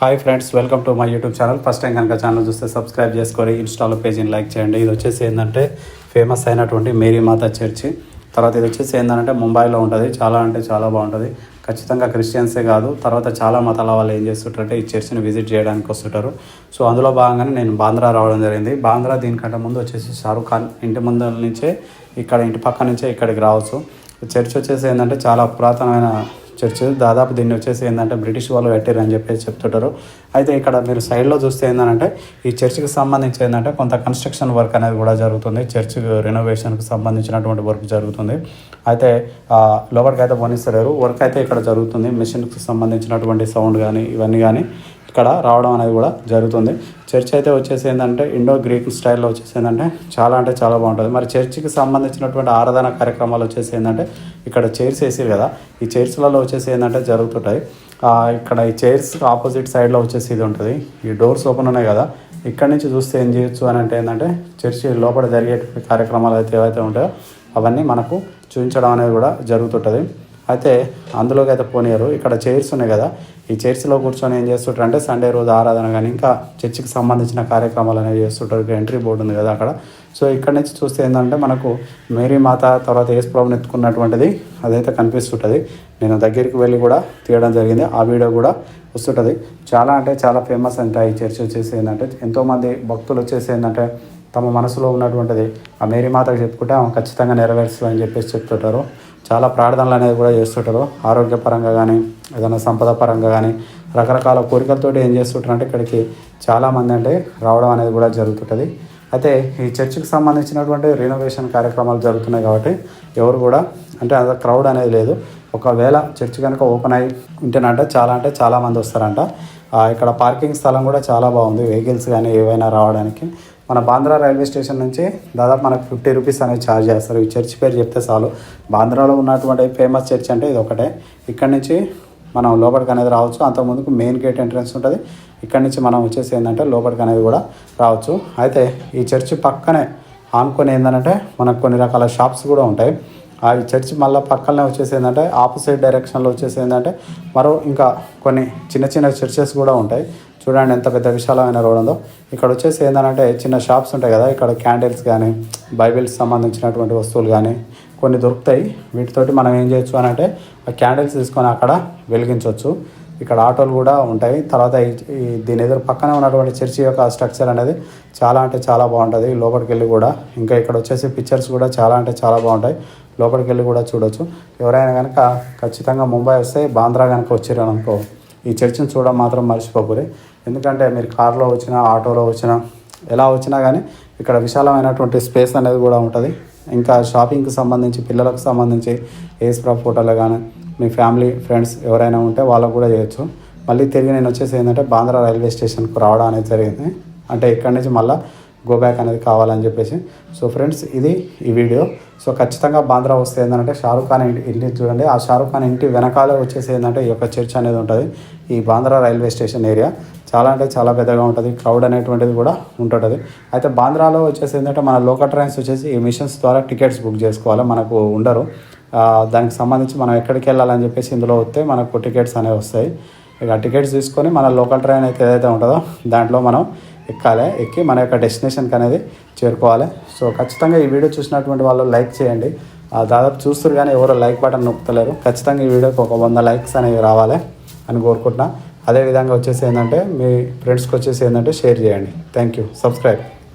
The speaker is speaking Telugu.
Hi friends welcome to my YouTube channel first time కనుక ఛానల్ చూస్తే సబ్స్క్రైబ్ చేసుకొని ఇన్స్టాలో పేజీని లైక్ చేయండి. ఇది వచ్చేసి ఏంటంటే ఫేమస్ అయినటువంటి మేరీ మాత చర్చి తర్వాత ఇది వచ్చేసి ఏంటంటే ముంబైలో ఉంటుంది. చాలా అంటే చాలా బాగుంటుంది. ఖచ్చితంగా క్రిస్టియన్సే కాదు. తర్వాత చాలా మతాల వాళ్ళు ఏం చేస్తుంటారంటే ఈ చర్చిని విజిట్ చేయడానికి వస్తుంటారు. సో అందులో భాగంగానే నేను బాంద్రా రావడం జరిగింది. బాంద్రా దీనికంటే ముందు వచ్చేసి షారుఖ్ ఖాన్ ఇంటి ముందు నుంచే ఇక్కడ ఇంటి పక్క నుంచే ఇక్కడికి రావచ్చు. చర్చ్ వచ్చేసి ఏంటంటే చాలా పురాతనమైన చర్చ్. దాదాపు దీన్ని వచ్చేసి ఏంటంటే బ్రిటిష్ వాళ్ళు కట్టారు అని చెప్పేసి చెప్తుంటారు. అయితే ఇక్కడ మీరు సైడ్లో చూస్తే ఏంటంటే ఈ చర్చ్కి సంబంధించి ఏంటంటే కొంత కన్స్ట్రక్షన్ వర్క్ అనేది కూడా జరుగుతుంది. చర్చ్ రెనోవేషన్కి సంబంధించినటువంటి వర్క్ జరుగుతుంది. అయితే లోపలికి అయితే పోనిస్తలేరు. వర్క్ అయితే ఇక్కడ జరుగుతుంది. మిషన్కి సంబంధించినటువంటి సౌండ్ కానీ ఇవన్నీ కానీ ఇక్కడ రావడం అనేది కూడా జరుగుతుంది. చర్చ్ అయితే వచ్చేసి ఏంటంటే ఇండో గ్రీక్ స్టైల్లో వచ్చేసి ఏంటంటే చాలా అంటే చాలా బాగుంటుంది. మరి చర్చికి సంబంధించినటువంటి ఆరాధన కార్యక్రమాలు వచ్చేసి ఏంటంటే ఇక్కడ చైర్స్ వేసారు కదా. ఈ చైర్స్లలో వచ్చేసి ఏంటంటే జరుగుతుంటాయి. ఇక్కడ ఈ చైర్స్ ఆపోజిట్ సైడ్లో వచ్చేసి ఇది ఉంటుంది. ఈ డోర్స్ ఓపెన్ ఉన్నాయి కదా ఇక్కడ నుంచి చూస్తే ఏం చేయొచ్చు అని అంటే ఏంటంటే చర్చి లోపల జరిగే కార్యక్రమాలు అయితే ఏవైతే ఉంటాయో అవన్నీ మనకు చూపించడం అనేది కూడా జరుగుతుంటుంది. అయితే అందులోకి అయితే పోనీయరు. ఇక్కడ చైర్స్ ఉన్నాయి కదా. ఈ చైర్స్లో కూర్చొని ఏం చేస్తుంటారు అంటే సండే రోజు ఆరాధన కానీ ఇంకా చర్చికి సంబంధించిన కార్యక్రమాలు అనేవి చేస్తుంటారు. ఇక్కడ ఎంట్రీ బోర్డు ఉంది కదా అక్కడ. సో ఇక్కడ నుంచి చూస్తే ఏంటంటే మనకు మేరీ మాత తర్వాత యేసు ప్రభుని ఎత్తుకున్నటువంటిది అదైతే కనిపిస్తుంటుంది. నేను దగ్గరికి వెళ్ళి కూడా తీయడం జరిగింది. ఆ వీడియో కూడా వస్తుంటుంది. చాలా అంటే చాలా ఫేమస్ అంట ఈ చర్చ్ వచ్చేసి ఏంటంటే ఎంతోమంది భక్తులు వచ్చేసి ఏంటంటే తమ మనసులో ఉన్నటువంటిది ఆ మేరీ మాతకు చెప్పుకుంటే ఆమె ఖచ్చితంగా నెరవేరుస్తుంది చెప్పేసి చెప్తుంటారు. చాలా ప్రార్థనలు అనేది కూడా చేస్తుంటారు. ఆరోగ్యపరంగా కానీ ఏదైనా సంపద పరంగా కానీ రకరకాల కోరికలతోటి ఏం చేస్తుంటారంటే ఇక్కడికి చాలామంది అంటే రావడం అనేది కూడా జరుగుతుంటుంది. అయితే ఈ చర్చికి సంబంధించినటువంటి రినోవేషన్ కార్యక్రమాలు జరుగుతున్నాయి కాబట్టి ఎవరు కూడా అంటే అంత క్రౌడ్ అనేది లేదు. ఒకవేళ చర్చ్ కనుక ఓపెన్ అయి ఉంటేనంటే చాలా అంటే చాలామంది వస్తారంట. ఇక్కడ పార్కింగ్ స్థలం కూడా చాలా బాగుంది. వెహికల్స్ కానీ ఏవైనా రావడానికి. మన బాంద్రా రైల్వే స్టేషన్ నుంచి దాదాపు మనకు ఫిఫ్టీ రూపీస్ అనేది ఛార్జ్ చేస్తారు. ఈ చర్చ్ పేరు చెప్తే చాలు. బాంద్రాలో ఉన్నటువంటి ఫేమస్ చర్చ్ అంటే ఇది ఒకటే. ఇక్కడ నుంచి మనం లోపలికి అనేది రావచ్చు. అంతకుముందుకు మెయిన్ గేట్ ఎంట్రన్స్ ఉంటుంది. ఇక్కడ నుంచి మనం వచ్చేసి ఏంటంటే లోపలికి అనేది కూడా రావచ్చు. అయితే ఈ చర్చ్ పక్కనే ఆనుకొని ఏంటంటే మనకు కొన్ని రకాల షాప్స్ కూడా ఉంటాయి. ఆ చర్చ్ మళ్ళీ పక్కనే వచ్చేసి ఏంటంటే ఆపోజిట్ డైరెక్షన్లో వచ్చేసి ఏంటంటే మరో ఇంకా కొన్ని చిన్న చిన్న చర్చెస్ కూడా ఉంటాయి. చూడండి ఎంత పెద్ద విశాలమైన రోడ్ ఉందో. ఇక్కడ వచ్చేసి ఏంటంటే చిన్న షాప్స్ ఉంటాయి కదా ఇక్కడ క్యాండిల్స్ కానీ బైబిల్స్ సంబంధించినటువంటి వస్తువులు కానీ కొన్ని దొరుకుతాయి. వీటితోటి మనం ఏం చేయొచ్చు అని అంటే ఆ క్యాండిల్స్ తీసుకొని అక్కడ వెలిగించవచ్చు ఇక్కడ ఆటోలు కూడా ఉంటాయి. తర్వాత దీని ఎదురు పక్కనే ఉన్నటువంటి చర్చి యొక్క స్ట్రక్చర్ అనేది చాలా అంటే చాలా బాగుంటుంది. లోపలికి వెళ్ళి కూడా ఇంకా ఇక్కడ వచ్చేసి పిక్చర్స్ కూడా చాలా అంటే చాలా బాగుంటాయి. లోపలికి వెళ్ళి కూడా చూడొచ్చు. ఎవరైనా కనుక ఖచ్చితంగా ముంబై వస్తే బాంద్రా కనుక వచ్చారు అనుకో ఈ చర్చిని చూడడం మాత్రం మర్చిపోకూరి. ఎందుకంటే మీరు కారులో వచ్చినా ఆటోలో వచ్చినా ఎలా వచ్చినా కానీ ఇక్కడ విశాలమైనటువంటి స్పేస్ అనేది కూడా ఉంటుంది. ఇంకా షాపింగ్కి సంబంధించి పిల్లలకు సంబంధించి ఏస్ప్రా ఫోటోలు కానీ మీ ఫ్యామిలీ ఫ్రెండ్స్ ఎవరైనా ఉంటే వాళ్ళకు కూడా చేయొచ్చు. మళ్ళీ తిరిగి నేను వచ్చేసి ఏంటంటే బాంద్రా రైల్వే స్టేషన్కు రావడం అనేది జరిగింది. అంటే ఇక్కడి నుంచి మళ్ళీ గో బ్యాక్ అనేది కావాలని చెప్పేసి. సో ఫ్రెండ్స్ ఇది ఈ వీడియో. సో ఖచ్చితంగా బాంద్రా వస్తే ఏంటంటే షారుఖ్ ఖాన్ ఇంటి చూడండి. ఆ షారుఖ్ ఖాన్ ఇంటి వెనకాలే వచ్చేసి ఏంటంటే ఈ యొక్క చర్చ్ అనేది ఉంటుంది. ఈ బాంద్రా రైల్వే స్టేషన్ ఏరియా చాలా అంటే చాలా పెద్దగా ఉంటుంది. క్రౌడ్ అనేటువంటిది కూడా ఉంటుంటుంది. అయితే బాంద్రాలో వచ్చేసి ఏంటంటే మన లోకల్ ట్రైన్స్ వచ్చేసి ఈ మిషన్స్ ద్వారా టికెట్స్ బుక్ చేసుకోవాలి. మనకు ఉండరు. దానికి సంబంధించి మనం ఎక్కడికి వెళ్ళాలని చెప్పేసి ఇందులో వస్తే మనకు టికెట్స్ అనేవి వస్తాయి. ఇక టికెట్స్ తీసుకొని మన లోకల్ ట్రైన్ అయితే ఏదైతే ఉంటుందో దాంట్లో మనం ఎక్కాలి. ఎక్కి మన యొక్క డెస్టినేషన్కి అనేది చేరుకోవాలి. సో ఖచ్చితంగా ఈ వీడియో చూసినటువంటి వాళ్ళు లైక్ చేయండి. ఆ, దాదాపు చూస్తారు కానీ ఎవరో లైక్ బటన్ నొక్కుతలేరు. ఖచ్చితంగా ఈ వీడియోకి ఒక వంద లైక్స్ అనేవి రావాలి అని కోరుకుంటున్నా. అదేవిధంగా వచ్చేసి ఏంటంటే మీ ఫ్రెండ్స్కి వచ్చేసి ఏంటంటే షేర్ చేయండి. Thank you subscribe